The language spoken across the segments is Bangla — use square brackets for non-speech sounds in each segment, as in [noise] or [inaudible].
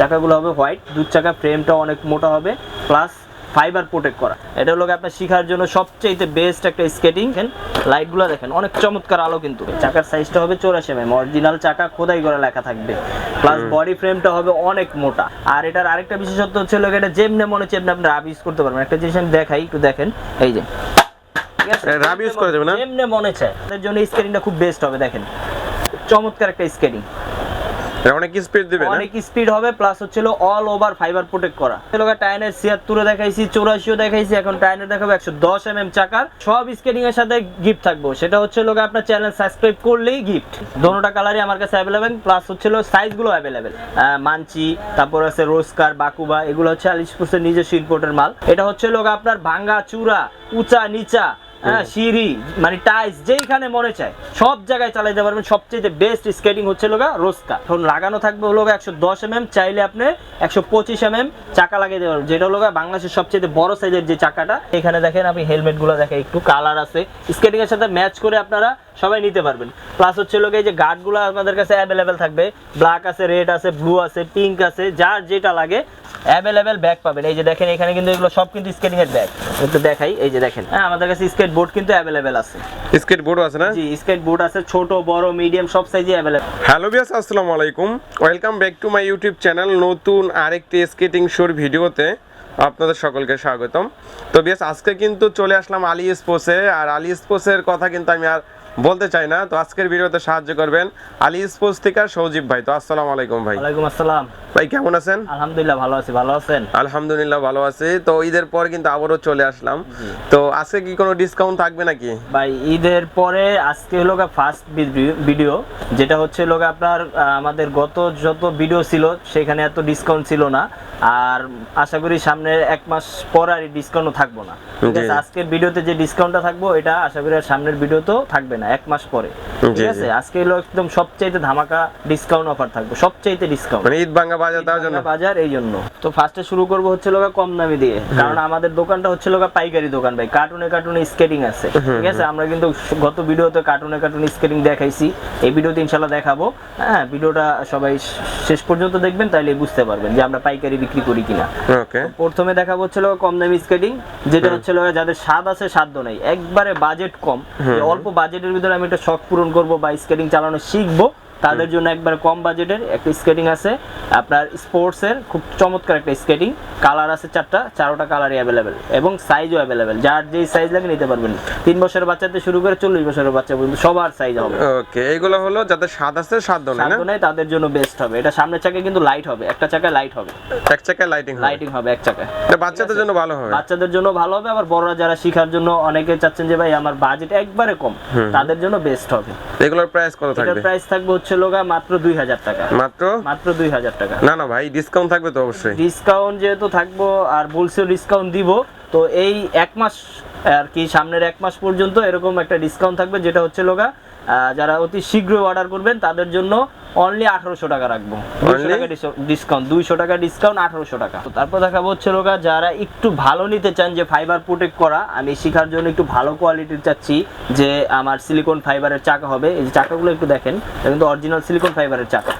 চাকাগুলো হবে হোয়াইট দুধ চাকা ফ্রেমটা অনেক মোটা হবে প্লাস ফাইবার প্রোটেক্ট করা। এটা হলো আপনার শিখার জন্য সবচেয়ে বেস্ট একটা স্কেটিং লাইটগুলো দেখেন অনেক চমৎকার আলো কিন্তু। চাকার সাইজটা হবে চৌরাশি এমএম অরিজিনাল চাকা খোদাই করা লেখা থাকবে। প্লাস বডি ফ্রেমটা হবে অনেক মোটা। আর এটার আরেকটা বিশেষত্ব হচ্ছে হলো এটা যেমনে মনে হচ্ছে এমনি আপনি রাব ইউজ করতে পারবেন। একটা জিনিস আমি দেখাই একটু দেখেন এই যে। use করা যাবে না? যেমনে মনে চায় জন্য স্কেটিংটা খুব বেস্ট হবে দেখেন। চমৎকার একটা স্কেটিং অনেক স্পিড দিবে অনেক স্পিড হবে প্লাস হচ্ছিল অল ওভার ফাইবার প্রোটেক্ট করা। এলাকা টায়ারের ছিয়াত্তরে দেখাইছি, চৌরাশিও দেখাইছি, এখন টায়ারের দেখাবো একশো দশ এম চাকার। সব স্কেটিং এর সাথে গিফট থাকব। সেটা হচ্ছে লোক আপনার চ্যানেল সাবস্ক্রাইব করলেই গিফট দোনোটা কালারই আমার কাছে অ্যাভেলেবেল প্লাস হচ্ছিল সাইজগুলো অ্যাভেলেবেল মানচি তারপর আছে রোজকার, বাকুবা, এগুলো হচ্ছে আলিশপুরের নিজস্ব ইম্পোর্টের মাল। এটা হচ্ছে লোক আপনার ভাঙ্গা, চূড়া, উঁচা, নিচা হ্যাঁ সিঁড়ি মানে টাইস যেইখানে মনে চায়, সব জায়গায় চালাইতে পারবেন। সবচেয়ে বেস্ট স্কেটিং হচ্ছে লোকা রোস্কা। এখন লাগানো থাকবে হলো একশো দশ এম এম চাইলে আপনি একশো পঁচিশ এমএম চাকা লাগিয়ে দেবেন যেটা হলো বাংলাদেশের সবচেয়ে বড় সাইজের যে চাকাটা, এখানে দেখেন আপনি হেলমেটগুলো দেখেন একটু কালার আছে। স্কেটিং এর সাথে ম্যাচ করে আপনারা সবাই নিতে পারবেন। প্লাস হচ্ছে লোক এই যে গার্ডগুলো আমাদের কাছে অ্যাভেলেবেল থাকবে ব্ল্যাক আছে রেড আছে ব্লু আছে পিঙ্ক আছে যার যেটা লাগে অ্যাভেলেবেল ব্যাগ পাবেন। এই যে দেখেন এখানে কিন্তু এগুলো সব কিন্তু স্কেটিং এর ব্যাগ একটু দেখাই এই যে দেখেন। হ্যাঁ আমাদের কাছে স্কেট বোর্ড কিন্তু অ্যাভেলেবেল আছে। স্কেট বোর্ডও আছে না? জি স্কেট বোর্ড আছে ছোট বড় মিডিয়াম সব সাইজে অ্যাভেলেবেল হ্যালো বিয়াস আসসালামু আলাইকুম। Welcome back to my YouTube channel নতুন আরেকটি স্কেটিং শোর ভিডিওতে আপনাদের সকলকে স্বাগতম। তো বিয়াস আজকে কিন্তু চলে আসলাম আলি স্পোর্টসে আর আলি স্পোর্টসের কথা কিন্তু আমি আর বলতে চাই না তো আজকের ভিডিওতে সাহায্য করবেন আলি স্পোর্টস থেকে সৌজিব ভাই। তো আসসালামু আলাইকুম ভাই। ওয়ালাইকুম আসসালাম। ভাই কেমন আছেন? আলহামদুলিল্লাহ ভালো আছি। ভালো আছেন? আলহামদুলিল্লাহ ভালো আছি। তো ঈদের পর কিন্তু আবারও চলে আসলাম। তো আজকে কি কোনো ডিসকাউন্ট থাকবে নাকি? ভাই ঈদের পরে আজকে হলো ফার্স্ট ভিডিও যেটা হচ্ছে লোক আপনার আমাদের গত যত ভিডিও ছিল সেখানে এত ডিসকাউন্ট ছিল না। আর আশা করি সামনে এক মাস পর আর ডিসকাউন্টও থাকব না। আজকের ভিডিওতে যে ডিসকাউন্টটা থাকব এটা আশা করি আর সামনের ভিডিওতেও থাকবে না। এক মাস পরে। ঠিক আছে? আজকে হলো একদম সবচাইতে ধামাকা ডিসকাউন্ট অফার থাকবে সবচাইতে ডিসকাউন্ট মানে ঈদ ভাঙ্গা বাজার দেওয়ার জন্য? বাজার এই জন্য। তো ফার্স্টে শুরু করব হচ্ছে লোকা কম দামি দিয়ে। কারণ আমাদের দোকানটা হচ্ছে লোকা পাইকারি দোকান ভাই কার্টুনে কার্টুনে স্কেটিং আছে। ঠিক আছে? আমরা কিন্তু গত ভিডিওতে কার্টুনে কার্টুনে স্কেটিং দেখাইছি। এই ভিডিওতে ইনশাল্লাহ দেখাবো। হ্যাঁ ভিডিওটা সবাই শেষ পর্যন্ত দেখবেন তাহলে বুঝতে পারবেন যে আমরা পাইকারি বিক্রি করি কিনা। ওকে। প্রথমে দেখাবো হচ্ছে লোক কম দামি স্কেটিং যেটা হচ্ছে লোক যাদের স্বাদ আছে সাধ্য নাই। একবারে বাজেট কম। অল্প বাজেটের ভিতরে আমি একটা শখ পূরণ করব বা স্কেটিং চালানো শিখব। তাদের জন্য একবার কম বাজেটের একটা স্কেটিং আছে। আপনার স্পোর্টস এর খুব চমৎকার একটা স্কেটিং কালার আছে চারটা চারোটা কালারই অ্যাভেলেবেল এবং সাইজও অ্যাভেলেবেল যার যেই সাইজ লাগে নিতে পারবেন। তিন বছরের বাচ্চাতে শুরু করে চল্লিশ বছরের বাচ্চা পর্যন্ত সবার সাইজ হবে। ওকে এইগুলো হলো যাদের স্বাদ আছে স্বাদ সাধ্য নেই তাদের জন্য বেস্ট হবে। এটা সামনের চাকায় কিন্তু লাইট হবে একটা চাকায় লাইট হবে। এক চাকায় লাইটিং হবে। লাইটিং হবে এক চাকায়। এটা বাচ্চাদের জন্য ভালো হবে। বাচ্চাদের জন্য ভালো হবে আবার বড়রা যারা শিখার জন্য অনেকে চাচ্ছেন যে ভাই আমার বাজেট একবারে কম তাদের জন্য বেস্ট হবে। এগুলোর প্রাইস কত এটার থাকবে? প্রাইস থাকবে হচ্ছে লোগা মাত্র দুই হাজার টাকা। মাত্র? মাত্র দুই হাজার টাকা। না না ভাই ডিসকাউন্ট থাকবে তো অবশ্যই। ডিসকাউন্ট যেহেতু থাকব আর বলছেও ডিসকাউন্ট দিব তো এই এক মাস আর কি সামনের এক মাস পর্যন্ত এরকম একটা ডিসকাউন্ট থাকবে যেটা হচ্ছে লোগা। যারা অতি শীঘ্রই অর্ডার করবেন তাদের জন্য অনলি আঠারোশো টাকা রাখব। দুশো? টাকা ডিসকাউন্ট দুইশো টাকা ডিসকাউন্ট আঠারোশো টাকা। তারপর দেখাবো হচ্ছে লোকা যারা একটু ভালো নিতে চান যে ফাইবার প্রোটেক্ট করা আমি শেখার জন্য একটু ভালো কোয়ালিটির চাচ্ছি যে আমার সিলিকন ফাইবারের চাকা হবে। এই যে চাকাগুলো একটু দেখেন কিন্তু অরিজিনাল সিলিকন ফাইবারের চাকা।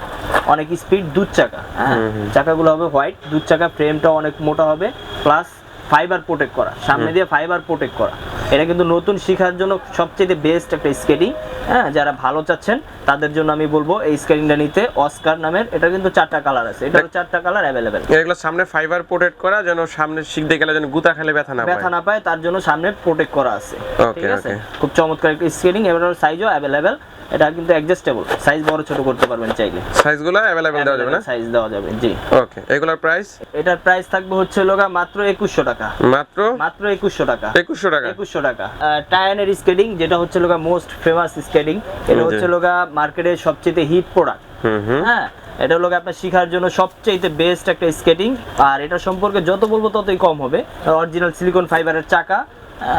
অনেক স্পিড দুধ চাকা হ্যাঁ? চাকাগুলো হবে হোয়াইট দুধ চাকা ফ্রেমটা অনেক মোটা হবে। প্লাস ফাইবার প্রোটেক্ট করা সামনে দিয়ে ফাইবার প্রোটেক্ট করা। এটা কিন্তু নতুন শেখার জন্য সবচেয়ে বেস্ট একটা স্কেটিং হ্যাঁ যারা ভালো চাচ্ছেন তাদের জন্য আমি বলব এই স্কেটিংটা নিতে। অস্কার নামের এটা কিন্তু চারটা কালার আছে। এটা চারটা কালার অ্যাভেলেবেল এগুলো সামনে ফাইবার প্রোটেক্ট করা যেন সামনে শিখতে গেলে যেন গুতা খেলে ব্যথা না ব্যথা না পায় তার জন্য সামনে প্রোটেক্ট করা আছে। ঠিক আছে? খুব চমৎকার একটা স্কেটিং এবার সাইজও অ্যাভেলেবেল এটা কিন্তু অ্যাডজাস্টেবল সাইজ বড় ছোট করতে পারবেন চাইলে। সাইজগুলো অ্যাভেলেবেল দেওয়া যাবে না? সাইজ দেওয়া যাবে জি। ওকে এগুলোর প্রাইস এটার প্রাইস থাকবে হচ্ছে লোগা মাত্র একুশশো টাকা। মাত্র? মাত্র একুশশো টাকা। একুশশো টাকা? একুশশো টাকা। টায়ানের স্কেটিং যেটা হচ্ছে লোগা মোস্ট ফেমাস স্কেটিং এটা। হচ্ছে লোগা মার্কেটের সবচেয়ে হিট প্রোডাক্ট হুম হুম। হ্যাঁ এটা হলো আপনার শেখার জন্য সবচেয়ে বেস্ট একটা স্কেটিং আর এটা সম্পর্কে যত বলব ততই কম হবে। অরিজিনাল সিলিকন ফাইবারের চাকা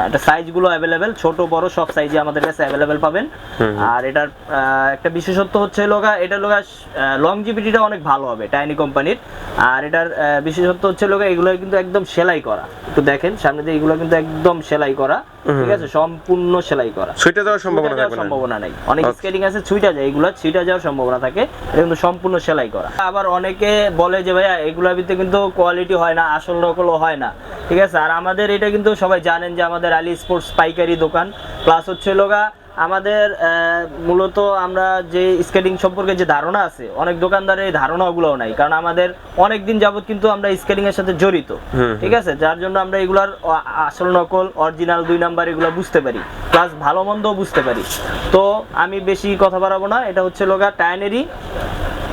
এটা সাইজগুলো অ্যাভেলেবেল ছোট বড় সব সাইজে আমাদের কাছে অ্যাভেলেবেল পাবেন। আর এটার একটা বিশেষত্ব হচ্ছে লোগা এটা লোগা লংজিভিটিটা অনেক ভালো হবে টাইনি কোম্পানির আর এটার বিশেষত্ব হচ্ছে লোক এগুলো কিন্তু একদম সেলাই করা। একটু দেখেন সামনে দিয়ে এগুলো কিন্তু একদম সেলাই করা ঠিক আছে? সম্পূর্ণ সেলাই করা। সুইটে যাওয়ার সম্ভাবনা থাকবে সম্ভাবনা নাই। অনেক. স্কেটিং আছে ছুইটা যায় এগুলো ছুইটা যাওয়ার সম্ভাবনা থাকে। এটা কিন্তু সম্পূর্ণ সেলাই করা। আবার অনেকে বলে যে ভাইয়া এগুলোর ভিতরে কিন্তু কোয়ালিটি হয় না আসল নকলও হয় না। ঠিক আছে? আর আমাদের এটা কিন্তু সবাই জানেন যে আমাদের আলী স্পোর্টস পাইকারি দোকান। প্লাস হচ্ছে লোগা আমাদের মূলত আমরা যে স্কেটিং সম্পর্কে যে ধারণা আছে অনেক দোকানদারের এই ধারণাগুলোও নাই। কারণ আমাদের অনেক দিন যাবত কিন্তু আমরা স্কেটিং এর সাথে জড়িত। ঠিক আছে? যার জন্য আমরা এগুলার আসল নকল অরিজিনাল দুই নাম্বার এগুলো বুঝতে পারি। প্লাস ভালো মন্দও বুঝতে পারি। তো আমি বেশি কথা বাড়াবো না। এটা হচ্ছে লোগা টায়ানেরই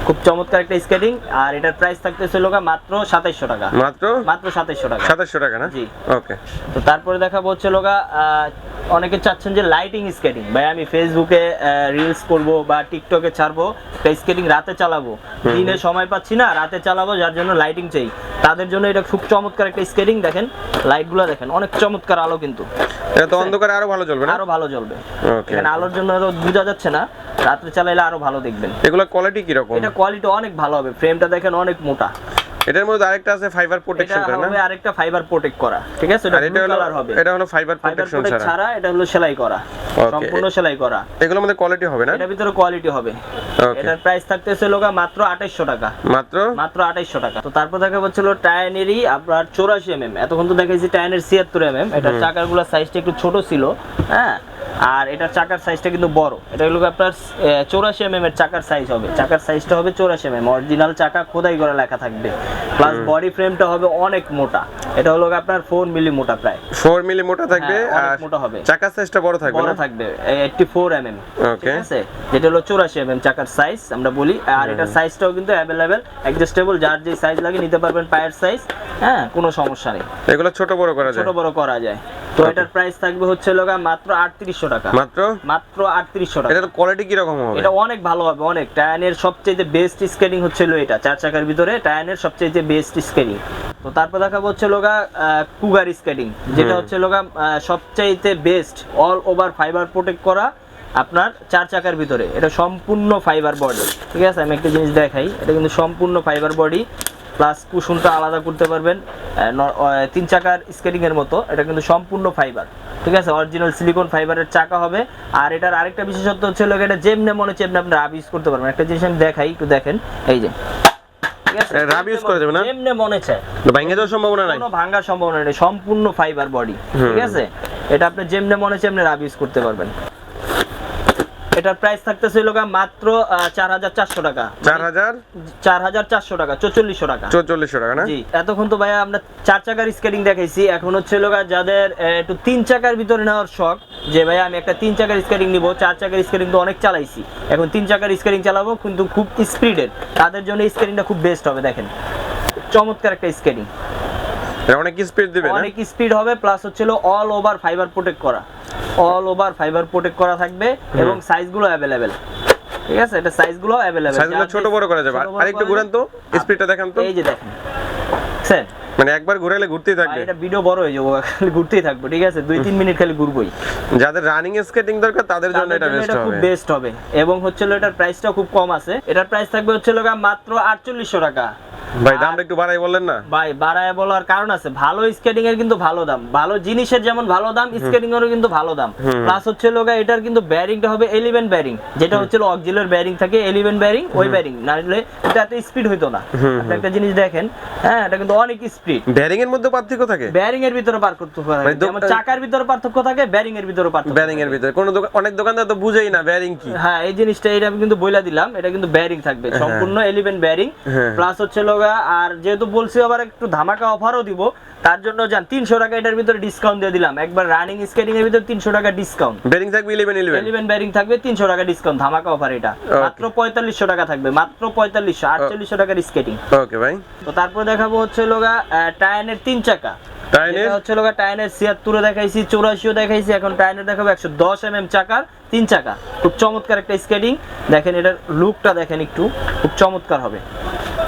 খুব চমৎকার একটা স্কেটিং আর এটার প্রাইস থাকতেছে লোগা মাত্র সাতাইশশো টাকা। মাত্র? মাত্র সাতাইশশো টাকা। সাতাইশশো টাকা না? জি। ওকে তো তারপরে দেখাবো হচ্ছে লোগা আহ, অনেকে চাচ্ছেন যে লাইটিং স্কেটিং ভাই আমি ফেসবুকে রিলস করব বা টিকটকে ছাড়বো স্কেটিং রাতে চালাবো। দিনে সময় পাচ্ছি না রাতে চালাবো যার জন্য লাইটিং চাই। তাদের জন্য এটা খুব চমৎকার একটা স্কেটিং দেখেন। লাইটগুলো দেখেন অনেক চমৎকার আলো কিন্তু। এটা তো অন্ধকারে আরও ভালো চলবে না? আরও ভালো জ্বলবে এখানে আলোর জন্য তো বোঝা যাচ্ছে না রাত্রে চালাইলে আরও ভালো দেখবেন। এগুলো কোয়ালিটি কি রকম এটা কোয়ালিটি অনেক ভালো হবে ফ্রেমটা দেখেন অনেক মোটা। এটার মধ্যে আরেকটা আছে ফাইবার প্রোটেকশন করে না? হবে আরেকটা ফাইবার প্রোটেক্ট করা ঠিক আছে? এটা এটা হলো কালার হবে। এটা হলো ফাইবার প্রোটেকশন ছাড়া। ছাড়া এটা হলো সেলাই করা সম্পূর্ণ সেলাই করা। এগুলোর মধ্যে কোয়ালিটি হবে না? এটার ভিতরে কোয়ালিটি হবে। এটার প্রাইস থাকতেছে লোকা মাত্র আঠাইশশো টাকা। মাত্র? মাত্র আঠাইশশো টাকা। তো তারপর দেখা হচ্ছিল টায়ানেরই আপনার চৌরাশি এম এম এতক্ষণ তো দেখাইছি টায়ানের ছিয়াত্তর এম এম এটার চাকারগুলোর সাইজটা একটু ছোট ছিল হ্যাঁ? আর এটার চাকার সাইজটা কিন্তু বড়। এটা হলো আপনার চৌরাশি এম এম এর চাকার সাইজ হবে। চাকার সাইজটা হবে চৌরাশি এম এম অরিজিনাল চাকা খোদাই করা লেখা থাকবে। প্লাস বডি ফ্রেমটা হবে অনেক মোটা। এটা হলো আপনার ফোর মিলি মোটা প্রায়। ফোর মিলি মোটা থাকবে হ্যাঁ, আর মোটা হবে। চাকার সাইজটা বড় থাকবে বড় থাকবে। Eighty four M M. ঠিক আছে? যেটা হলো চৌরাশি এম এম চাকার সাইজ আমরা বলি। আর এটার সাইজটাও কিন্তু অ্যাভেলেবেল অ্যাডজাস্টেবল যার যে সাইজ লাগে নিতে পারবেন পায়ের সাইজ হ্যাঁ কোনো সমস্যা নেই। এগুলো ছোট বড় করা যায়? ছোট বড় করা যায়। তো এটার প্রাইস থাকবে হচ্ছে লগা মাত্র আটত্রিশশো টাকা। মাত্র? মাত্র আটত্রিশশো টাকা। এটার কোয়ালিটি কি রকম হবে? এটা অনেক ভালো হবে অনেক। টায়ানের সবচেয়ে বেস্ট স্কেটিং হচ্ছে এটা চার চাকার ভিতরে টায়ানের সবচেয়ে বেস্ট স্কেটিং তো তারপর দেখাবো হচ্ছে লোগা কুগার স্কেটিং যেটা হচ্ছে লোগা সবচাইতে best all over fibre protect করা আপনার চার চাকার ভিতরে। এটা সম্পূর্ণ ফাইবার বডি ঠিক আছে? আমি একটা জিনিস দেখাই এটা কিন্তু সম্পূর্ণ ফাইবার বডি প্লাস কুশনটা আলাদা করতে পারবেন। তিন চাকার স্কেটিং এর মতো। এটা কিন্তু সম্পূর্ণ ফাইবার ঠিক আছে? অরিজিনাল সিলিকন ফাইবারের চাকা হবে। আর এটার আরেকটা বিশেষত্ব হচ্ছে হলো এটা যেমনে মনে হচ্ছে এমনি আপনি রাব ইউজ করতে পারবেন। একটা জিনিস আমি দেখাই একটু দেখেন। এই যে। ঠিক আছে? এ, rub use করা যাবে না? যেমনে মনে চায় ভেঙে যাওয়ার সম্ভাবনা নাই। কোনো ভাঙার সম্ভাবনা নেই। সম্পূর্ণ ফাইবার বডি ঠিক আছে? এটা আপনি যেমনে মনে হচ্ছে এমনি রাব ইউজ করতে পারবেন। এটার প্রাইস থাকতেছে লোকা মাত্র চার হাজার চারশো টাকা। চার হাজার? চার হাজার চারশো টাকা চৌচল্লিশশো টাকা। চৌচল্লিশশো টাকা না? জি এতক্ষণ তো ভাইয়া আমরা চার চাকার স্কেটিং দেখাইছি। এখন হচ্ছে লোকা যাদের একটু তিন চাকার ভিতরে নেওয়ার শখ যে ভাইয়া আমি একটা তিন চাকার স্কেটিং নিব চার চাকার স্কেটিং তো অনেক চালাইছি। এখন তিন চাকার স্কেটিং চালাবো কিন্তু খুব স্পিডের তাদের জন্য স্কেটিংটা খুব বেস্ট হবে দেখেন। চমৎকার একটা স্কেটিং এটা অনেক স্পিড দিবে অনেক স্পিড হবে প্লাস হচ্ছে অল ওভার ফাইবার প্রোটেক্ট করা। অল ওভার ফাইবার প্রোটেক্ট করা থাকবে এবং সাইজগুলো অ্যাভেলেবেল ঠিক আছে? এটা সাইজগুলো অ্যাভেলেবেল সাইজগুলো ছোট বড় করা যাবে। আর একটু ঘুরান তো স্পিডটা দেখান তো। এই যে দেখেন। স্যার। মানে একবার ঘুরাইলে ঘুরতেই থাকবে। এটা ভিডিও বড় হয়ে যাব খালি ঘুরতেই থাকব ঠিক আছে? দুই তিন মিনিট খালি ঘুরবোই। যাদের রানিং স্কেটিং দরকার তাদের জন্য এটা বেস্ট এটা খুব বেস্ট হবে। এবং হচ্ছে এটার প্রাইসটাও খুব কম আছে। এটার প্রাইস থাকবে হচ্ছে মাত্র আটচল্লিশশো টাকা। ভাই দামটা একটু বাড়াই বললেন না? ভাই বাড়ায় বলার কারণ আছে। ভালো স্কেটিং এর কিন্তু ভালো দাম। ভালো জিনিসের যেমন ভালো দাম স্কেটিং এরও কিন্তু ভালো দাম। প্লাস হচ্ছে লোকা এটার কিন্তু ব্যারিংটা হবে এলিভেন ব্যারিং যেটা হচ্ছে অক্সিলার ব্যারিং থাকে এলিভেন ব্যারিং ওই ব্যারিং না হলে এটা এত স্পিড হইতো না। একটা জিনিস দেখেন হ্যাঁ এটা কিন্তু অনেক স্পিড ব্যারিং এর মধ্যে পার্থক্য থাকে? ব্যারিং এর ভিতরে পার্থক্য থাকে। মানে যেমন চাকার ভিতরে পার্থক্য থাকে ব্যারিং এর ভিতরে পার্থক্য ব্যারিং এর ভিতরে। কোন দোকান অনেক দোকানদার তো বুঝেই না ব্যারিং কি। হ্যাঁ এই জিনিসটা এটা আমি কিন্তু বইলা দিলাম এটা কিন্তু ব্যারিং থাকবে। সম্পূর্ণ এলিভেন ব্যারিং হ্যাঁ। প্লাস হচ্ছে লগা আর যেহেতু বলছি আবার একটু ধামাকা অফারও দিব তার জন্য যান তিনশো টাকা এটার ভিতরে ডিসকাউন্ট দিয়ে দিলাম। একবার রানিং স্কেটিং এর ভিতরে তিনশো টাকা ডিসকাউন্ট বেরিং থাকবে ইলেভেন ইলেভেন ইলেভেন বেরিং থাকবে তিনশো টাকা ডিসকাউন্ট ধামাকা অফার এটা। মাত্র পঁয়তাল্লিশশো টাকা থাকবে মাত্র পঁয়তাল্লিশশো আটচল্লিশশো টাকার স্কেটিং ওকে ভাই তো তারপর দেখাবো হচ্ছে লোগা টায়ানের তিন চাকা। টাইনের? হচ্ছে লগা টায়ানের ছিয়াত্তরে দেখাইছি চৌরাশিও দেখাইছি এখন টায়ানের দেখাবো এম চাকার তিন চাকা। খুব চমৎকার একটা স্কেটিং দেখেন এটার লুকটা দেখেন একটু খুব চমৎকার হবে।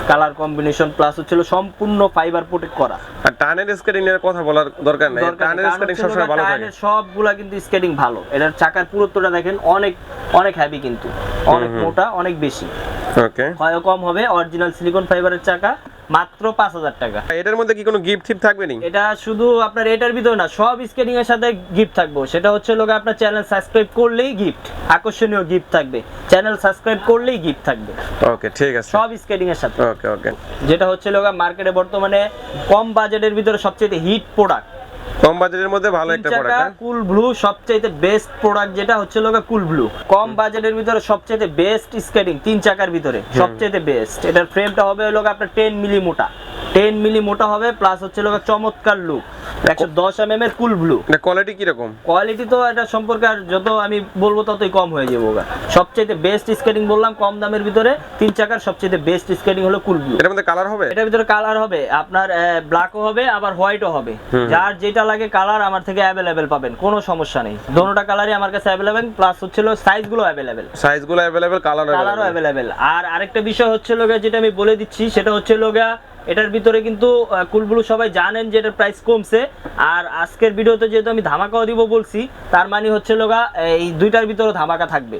কালার কম্বিনেশন প্লাস হচ্ছিল সম্পূর্ণ ফাইবার প্রোটেক্ট করা। আর টানের স্কেটিং এর কথা বলার দরকার নাই। টানের স্কেটিং সবসময় ভালো থাকে। সবগুলা কিন্তু স্কেটিং ভালো। এটার চাকার পুরুত্বটা দেখেন অনেক অনেক হ্যাভি কিন্তু। অনেক মোটা অনেক বেশি। ওকে ক্ষয় কম হবে অরিজিনাল সিলিকন ফাইবারের চাকা। মাত্র পাঁচ হাজার টাকা। এটার মধ্যে কি কোনো গিফট টিপ থাকবে নি এটা শুধু আপনার এটার ভিতরে না সব স্কেটিং এর সাথে গিফট থাকব। সেটা হচ্ছে লোক আপনার চ্যানেল সাবস্ক্রাইব করলেই গিফট আকর্ষণীয় গিফট থাকবে। চ্যানেল সাবস্ক্রাইব করলেই গিফট থাকবে। ওকে ঠিক আছে। সব স্কেটিং এর সাথে। ওকে ওকে যেটা হচ্ছে লোক মার্কেটে বর্তমানে কম বাজেটের ভিতরে সবচেয়ে হিট প্রোডাক্ট কম বাজেটের মধ্যে ভালো একটা প্রোডাক্ট কুল ব্লু সবচেয়ে বেস্ট প্রোডাক্ট যেটা হচ্ছে লোকে কুল ব্লু কম বাজেটের ভিতরে সবচেয়ে বেস্ট স্কেটিং তিন চাকার ভিতরে সবচেয়ে বেস্ট এটার ফ্রেমটা হবে লোক আপনার টেন মিলি মোটা টেন মিলি মোটা হবে প্লাস হচ্ছে লোক চমৎকার লুক একশো দশ এম এম এর কুল ব্লু কোয়ালিটি কীরকম? কোয়ালিটি তো এটা সম্পর্কে আর যত আমি বলব ততই কম হয়ে যাব সবচেয়ে বেস্ট স্কেটিং বললাম কম দামের ভিতরে তিন চাকার সবচেয়ে বেস্ট স্কেটিং হলো কুল ব্লু এটার মধ্যে কালার হবে? এটার ভিতরে কালার হবে আপনার ব্ল্যাকও হবে আবার হোয়াইটও হবে। যার যেটা লাগে কালার আমার থেকে অ্যাভেলেবেল পাবেন কোনো সমস্যা নেই। দোনোটা কালারই আমার কাছে অ্যাভেলেবেল প্লাস হচ্ছিল সাইজগুলো অ্যাভেলেবেল সাইজগুলো অ্যাভেলেবেল কালার কালারও অ্যাভেলেবেল আর আরেকটা বিষয় হচ্ছে লোকে যেটা আমি বলে দিচ্ছি সেটা হচ্ছে লোকা এটার ভিতরে কিন্তু আহ, কুলগুলো সবাই জানেন যে এটার প্রাইস কমছে। আর আজকের ভিডিওতে যেহেতু আমি ধামাকাও দিব বলছি তার মানে হচ্ছে লোগা এই দুইটার ভিতরে ধামাকা থাকবে।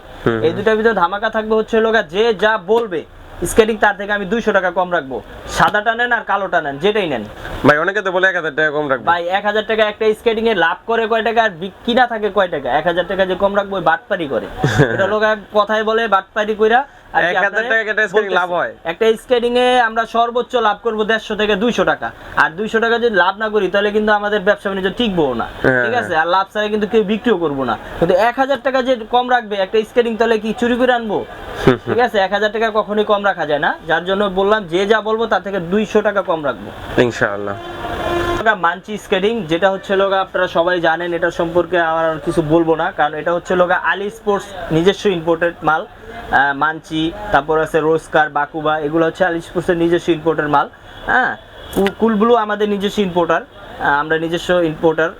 এই দুইটার ভিতরে ধামাকা থাকবে হচ্ছে লোগা যে যা বলবে স্কেটিং তার থেকে আমি দুইশো টাকা কম রাখব। সাদাটা নেন আর কালোটা নেন যেটাই নেন। ভাই অনেকে তো বলে 1000 টাকা কম রাখবে। ভাই এক হাজার টাকা একটা স্কেটিং এ লাভ করে কয় টাকা আর বিক- কিনা থাকে কয় টাকা? এক হাজার টাকা যে কম রাখব বাটপারি করে। [laughs] এটা লোক এক কথায় বলে বাটপারি কইরা আর কি 1000 আপনারে টাকা একটা। হয়? স্কেটিং এ আমরা সর্বোচ্চ লাভ করব দেড়শো থেকে দুইশো টাকা। আর দুইশো টাকা যদি লাভ না করি তাহলে কিন্তু আমাদের ব্যবসা বাণিজ্য টিকবো না। হ্যাঁ, ঠিক আছে? আর লাভ ছাড়া কিন্তু কেউ বিক্রিও করব না। কিন্তু এক হাজার টাকা যে কম রাখবে একটা স্কেটিং তাহলে কি চুরি করে আনব? ঠিক আছে? এক হাজার টাকা কখনোই কম রাখা যায় না। যার জন্য বললাম যে যা বলব তার থেকে দুইশো টাকা কম রাখব। ইনশাআল্লাহ। মানচি স্কেটিং, যেটা হচ্ছে লোক আপনারা সবাই জানেন, এটা সম্পর্কে আমার আর কিছু বলব না, কারণ এটা হচ্ছে লোক আলি স্পোর্টস নিজস্ব ইম্পোর্টেড মাল মানচি তারপর আছে রোজকার, বাকুবা, এগুলো হচ্ছে আলি স্পোর্টসের নিজস্ব ইম্পোর্টেড মাল হ্যাঁ? কুলব্লু আমাদের নিজস্ব ইম্পোর্টার আমরা নিজস্ব ইম্পোর্টার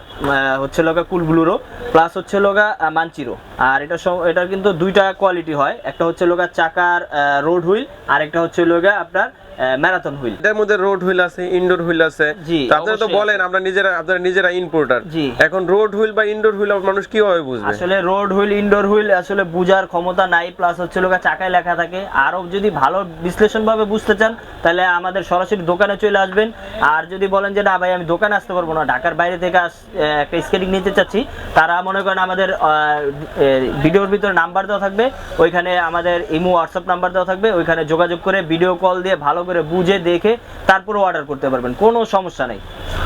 হচ্ছে লগা কুলব্লুরও প্লাস হচ্ছে লগা আহ, মানচিরো আর এটা এটার কিন্তু দুইটা কোয়ালিটি হয়। একটা হচ্ছে লগা চাকার রোড হুইল আর একটা হচ্ছে লগা আপনার ম্যারাথন হুইল এটার মধ্যে রোড হুইল আছে ইনডোর হুইল আছে। আপনারা তো বলেন আমরা নিজেরা আপনারা নিজেরা ইম্পোর্টার। এখন রোড হুইল বা ইনডোর হুইল মানুষ কীভাবে বুঝবে? আসলে রোড হুইল ইনডোর হুইল আসলে বুঝার ক্ষমতা নাই প্লাস হচ্ছে লোক চাকায় লেখা থাকে। আরও যদি ভালো বিশ্লেষণ ভাবে বুঝতে চান তাহলে আমাদের সরাসরি দোকানে চলে আসবেন। আর যদি বলেন যে না ভাই আমি দোকানে আসতে পারব না ঢাকার বাইরে থেকে একটা স্কেটিং নিতে চাচ্ছি। তারা মনে করেন আমাদের ভিডিওর ভিতরে নাম্বার দেওয়া থাকবে। ওইখানে আমাদের ইমো হোয়াটসঅ্যাপ নাম্বার দেওয়া থাকবে। ওইখানে যোগাযোগ করে ভিডিও কল দিয়ে ভালো করে বুঝে দেখে তারপরে অর্ডার করতে পারবেন। কোনো সমস্যা নেই।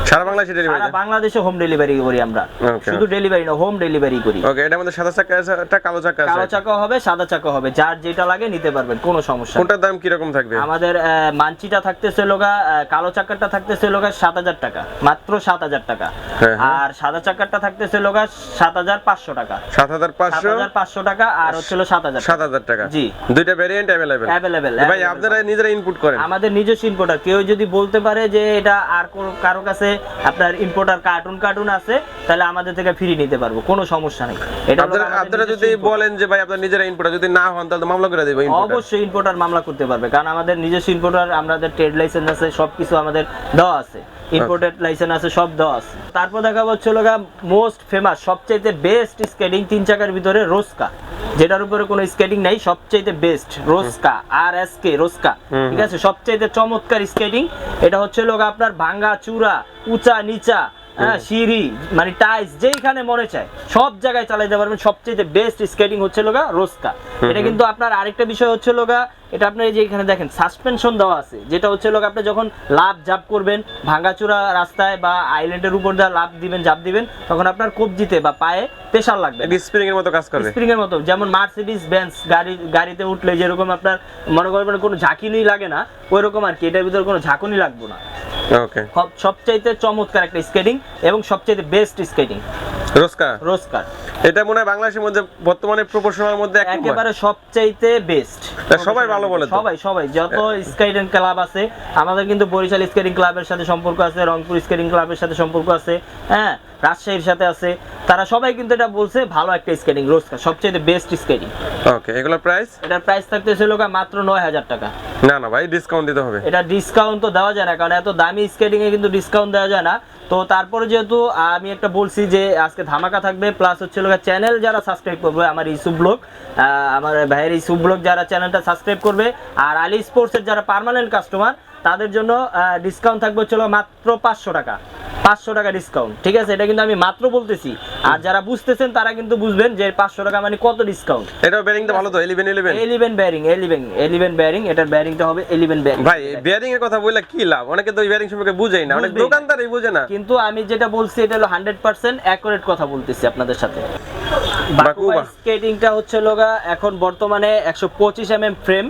সারা বাংলাদেশে ডেলিভারি সারা বাংলাদেশে হোম ডেলিভারি করি আমরা। শুধু ডেলিভারি না হোম ডেলিভারি করি। ওকে এটার মধ্যে সাদা চাকা আছে একটা কালো চাকা কালো চাকা হবে সাদা চাকা হবে। যার যেটা লাগে নিতে পারবেন কোনো সমস্যা কোনটার দাম কি রকম থাকবে? আমাদের মানচিটা থাকতেছে লোগা কালো চাকারটা থাকতেছে লোগা সাত হাজার টাকা। মাত্র সাত হাজার টাকা। হ্যাঁ, হ্যাঁ। আর সাদা চাকারটা থাকতেছে লোগা সাত হাজার পাঁচশো টাকা। সাত হাজার সাত পাঁচশো হাজার পাঁচশো টাকা আর হচ্ছিল সাত হাজার সাত হাজার টাকা। জি। দুইটা ভ্যারিয়েন্ট অ্যাভেলেবেল অ্যাভেলেবেল ভাই আপনারা নিজেরা ইনপুট করেন। আমাদের নিজস্ব ইম্পোর্টার কেউ যদি বলতে পারে যে এটা আর কোনো- কারও কাছে আপনার ইম্পোর্টার কার্টুন কার্টুন আছে তাহলে আমাদের থেকে ফ্রি নিতে পারব কোনো সমস্যা নেই। এটা আপনারা যদি বলেন যে ভাই আপনারা নিজেরা ইম্পোর্টার যদি না হন তাহলে মামলা করে দেবো অবশ্যই ইম্পোর্টার মামলা করতে পারবে কারণ আমাদের নিজস্ব ইম্পোর্টার আমাদের ট্রেড লাইসেন্স আছে সবকিছু আমাদের দেওয়া আছে। ইম্পোর্টেড লাইসেন্স আছে সব দেওয়া আছে। তারপর দেখা হচ্ছে লোকা মোস্ট ফেমাস সবচাইতে বেস্ট স্কেটিং তিন চাকার ভিতরে রোস্কা যেটার উপরে কোনো স্কেটিং নাই সবচাইতে বেস্ট রোস্কা আর এস কে রোস্কা ঠিক আছে? সবচাইতে চমৎকার স্কেটিং এটা হচ্ছে লোক আপনার ভাঙ্গা চূড়া উঁচা নিচা হ্যাঁ সিঁড়ি মানে টাইস যেইখানে মনে চায় সব জায়গায় চালাইতে পারবেন। সবচেয়ে বেস্ট স্কেটিং হচ্ছে লোগা রোস্কা। এটা কিন্তু আপনার আরেকটা বিষয় হচ্ছে লোগা এটা আপনার এই যে এখানে দেখেন সাসপেনশন দেওয়া আছে যেটা হচ্ছে লোক আপনি যখন লাভ জাপ করবেন ভাঙাচুরা রাস্তায় বা আইল্যান্ডের উপর দিয়ে লাভ দিবেন জাপ দিবেন তখন আপনার কবজিতে বা পায়ে প্রেশার লাগবে। স্প্রিং এর মতো কাজ করবে? স্প্রিং এর মতো যেমন মার্সিডিজ বেঞ্চ গাড়ি গাড়িতে উঠলে যেরকম আপনার মনে করবেন কোনো ঝাঁকিনি লাগে না ওই রকম আর কি এটার ভিতরে কোনো ঝাঁকুনি লাগবে না। ওকে সব- সবচাইতে চমৎকার একটা স্কেটিং এবং সবচাইতে বেস্ট স্কেটিং রোজকার রোজকার এটা মনে হয় বাংলাদেশের মধ্যে বর্তমানে প্রপোর্শনাল মধ্যে একেবারে সবচাইতে বেস্ট সবাই ভালো বলে সবাই সবাই। যত স্কেটিং ক্লাব আছে আমাদের কিন্তু বরিশাল স্কেটিং ক্লাবের সাথে সম্পর্ক আছে রংপুর স্কেটিং ক্লাবের সাথে সম্পর্ক আছে হ্যাঁ রাজশাহীর সাথে আছে। তারা সবাই কিন্তু এটা বলছে ভালো একটা স্কেটিং রোজকার সবচাইতে বেস্ট স্কেটিং ওকে এগুলোর প্রাইস এটার প্রাইস থাকতেছে লোক মাত্র নয় হাজার টাকা। না না ভাই ডিসকাউন্ট দিতে হবে। এটা ডিসকাউন্ট তো দেওয়া যায় না কারণ এত দামি স্কেটিং এ কিন্তু ডিসকাউন্ট দেওয়া যায় না। তো তারপরে যেহেতু আমি একটা বলছি যে আজকে ধামাকা থাকবে প্লাস হচ্ছে লোক চ্যানেল যারা সাবস্ক্রাইব করবে, আমার ইসু ব্লগ আমার ভাইয়ের ইসু ব্লগ যারা চ্যানেলটা সাবস্ক্রাইব করবে, আর আলি স্পোর্টসের যারা পারমানেন্ট কাস্টমার তাদের জন্য ডিসকাউন্ট থাকবে হলো মাত্র পাঁচশো টাকা। পাঁচশো টাকা ডিসকাউন্ট ঠিক আছে? এটা কিন্তু আমি মাত্র বলতেছি। আর যারা বুঝতেছেন তারা কিন্তু বুঝবেন যে পাঁচশো টাকা মানে কত ডিসকাউন্ট এটাও বেরিংটা ভালো তো? Eleven eleven eleven bearing eleven eleven bearing এটার ব্যারিংটা হবে এলিভেন ব্যারিং ভাই বেয়ারিং এর কথা বললে কি লাভ? অনেকে তো বেয়ারিং সম্পর্কে বুঝেই না। অনেক দোকানদারই বুঝে না। কিন্তু আমি যেটা বলছি এটা হলো হান্ড্রেড পার্সেন্ট অ্যাকুরেট কথা বলতেছি আপনাদের সাথে। বাকুবা। স্কেটিংটা হচ্ছে লোগা এখন বর্তমানে একশো পঁচিশ এম এম ফ্রেম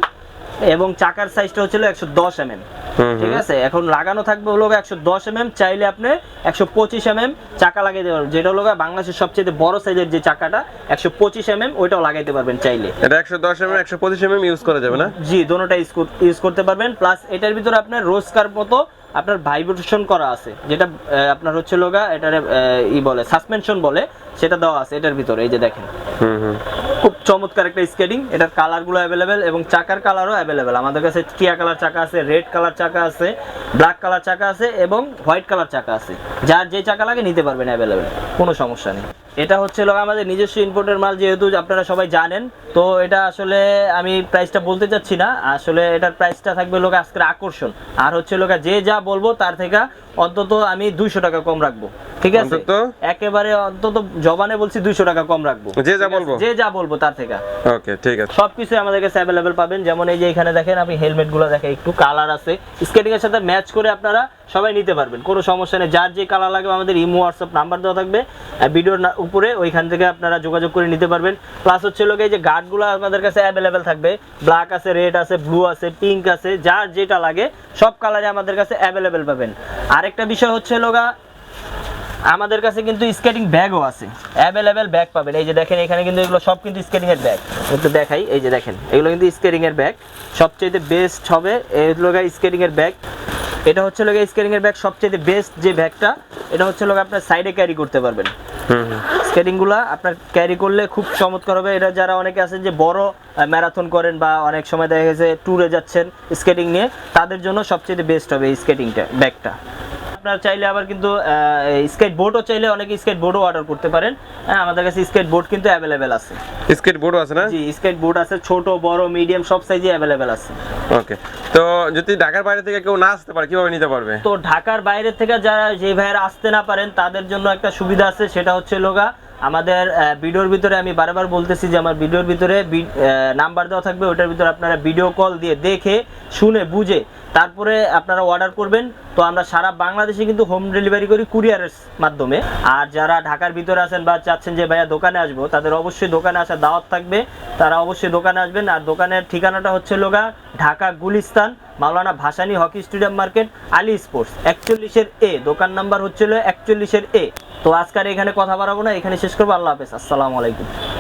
এবং চাকার সাইজটা হচ্ছিল একশো দশ এম এম হুম, ঠিক আছে? এখন লাগানো থাকবে হলো একশো দশ এম এম চাইলে আপনি একশো পঁচিশ এম এম চাকা লাগাইতে পারবেন। যেটা হলো বাংলাদেশের সবচেয়ে বড় সাইজের যে চাকাটা একশো পঁচিশ এম এম ওইটাও লাগাইতে পারবেন চাইলে। এটা একশো দশ এম একশো পঁচিশ এম ইউজ করা যাবে না? জি দোনোটা ইউজ করতে পারবেন। প্লাস এটার ভিতরে আপনার রোজকার মতো আপনার ভাইব্রেশন করা আছে। যেটা আপনার হচ্ছে লোগা এটার ই বলে সাসপেনশন বলে সেটা দেওয়া আছে এটার ভিতরে এই যে দেখেন। হুম হুম। খুব চমৎকার একটা স্কেটিং এটার কালারগুলো অ্যাভেলেবেল এবং চাকার কালারও অ্যাভেলেবেল আমাদের কাছে টিয়া কালার চাকা আছে রেড কালার চাকা আছে ব্ল্যাক কালার চাকা আছে এবং হোয়াইট কালার চাকা আছে। যার যে চাকা লাগে নিতে পারবেন অ্যাভেলেবেল কোনো সমস্যা নেই। এটা হচ্ছে আমাদের নিজস্ব ইম্পোর্টের মাল যেহেতু আপনারা সবাই জানেন তো এটা আসলে আমি প্রাইসটা বলতে চাচ্ছি না আসলে এটার প্রাইসটা থাকবে লোক আজকের আকর্ষণ। আর হচ্ছে লোক যে যা বলব তার থেকে অন্তত আমি দুইশো টাকা কম রাখব ঠিক আছে? একেবারে অন্তত জবানে বলছি দুইশো টাকা কম রাখব। যে যা বলব? যে যা বলব তার থেকে। ওকে ঠিক আছে। সবকিছু আমাদের কাছে অ্যাভেলেবেল পাবেন। যেমন এই যে এখানে দেখেন আপনি হেলমেটগুলো দেখেন একটু কালার আছে। স্কেটিং এর সাথে ম্যাচ করে আপনারা সবাই নিতে পারবেন কোনো সমস্যা নেই। যার যে কালার লাগবে আমাদের ইমো হোয়াটসঅ্যাপ নাম্বার দেওয়া থাকবে। ভিডিওর উপরে, ওইখান থেকে আপনারা যোগাযোগ করে নিতে পারবেন। প্লাস হচ্ছে লোক যে গার্ডগুলো আমাদের কাছে অ্যাভেলেবেল থাকবে। ব্ল্যাক আছে রেড আছে ব্লু আছে পিঙ্ক আছে, যার যেটা লাগে, সব কালারে আমাদের কাছে অ্যাভেলেবেল পাবেন। আরেকটা বিষয় হচ্ছে লোগা আমাদের কাছে কিন্তু স্কেটিং ব্যাগও আছে। অ্যাভেলেবেল ব্যাগ পাবেন। এই যে দেখেন, এখানে কিন্তু এগুলো সব কিন্তু স্কেটিং এর ব্যাগ একটু দেখাই, এই যে দেখেন, এগুলো কিন্তু স্কেটিং এর ব্যাগ সবচেয়ে বেস্ট হবে এগুলো স্কেটিং এর ব্যাগ এটা হচ্ছে লোক স্কেটিং এর ব্যাগ সবচেয়ে বেস্ট যে ব্যাগটা এটা হচ্ছে লোক আপনার সাইডে ক্যারি করতে পারবেন। স্কেটিংগুলা আপনার ক্যারি করলে খুব চমৎকার হবে। এটা যারা অনেকে আছেন যে বড় ম্যারাথন করেন বা অনেক সময় দেখা গেছে ট্যুরে যাচ্ছেন স্কেটিং নিয়ে, তাদের জন্য সবচেয়ে বেস্ট হবে এই স্কেটিংটা ব্যাগটা। আপনার চাইলে আবার কিন্তু স্কেট বোর্ডও চাইলে অনেকে স্কেট বোর্ডও অর্ডার করতে পারেন। হ্যাঁ আমাদের কাছে স্কেট বোর্ড কিন্তু অ্যাভেলেবেল আছে। স্কেট বোর্ডও আছে না? জি স্কেট বোর্ড আছে ছোট বড় মিডিয়াম সব সাইজে অ্যাভেলেবেল আছে। ওকে তো যদি ঢাকার বাইরে থেকে কেউ না আসতে পারে কীভাবে নিতে পারবে? তো ঢাকার বাইরে থেকে যারা যে ভাইয়েরা আসতে না পারেন তাদের জন্য একটা সুবিধা আছে সেটা হচ্ছে লোগা। আমাদের ভিডিওর ভিতরে আমি বারবার বলতেছি যে আমার ভিডিওর ভিতরে নাম্বার দেওয়া থাকবে ওটার ভিতরে আপনারা ভিডিও কল দিয়ে দেখে শুনে বুঝে তারপরে আপনারা অর্ডার করবেন। তো আমরা সারা বাংলাদেশে কিন্তু হোম ডেলিভারি করি কুরিয়ারের মাধ্যমে। আর যারা ঢাকার ভিতরে আছেন বা চাচ্ছেন যে ভাইয়া দোকানে আসব, তাদের অবশ্যই দোকানে আসার দাওয়াত থাকবে। তারা অবশ্যই দোকানে আসবেন। আর দোকানের ঠিকানাটা হচ্ছে লোগা, Dhaka Gulistan, Maulana Bhashani hockey stadium market, Ali sports, একচল্লিশের এ। দোকান নাম্বার হচ্ছিল একচল্লিশের এ। তো আজকার এখানে কথা বাড়াবো না, এখানে শেষ করব। আল্লাহ হাফেজ। আসসালামু আলাইকুম।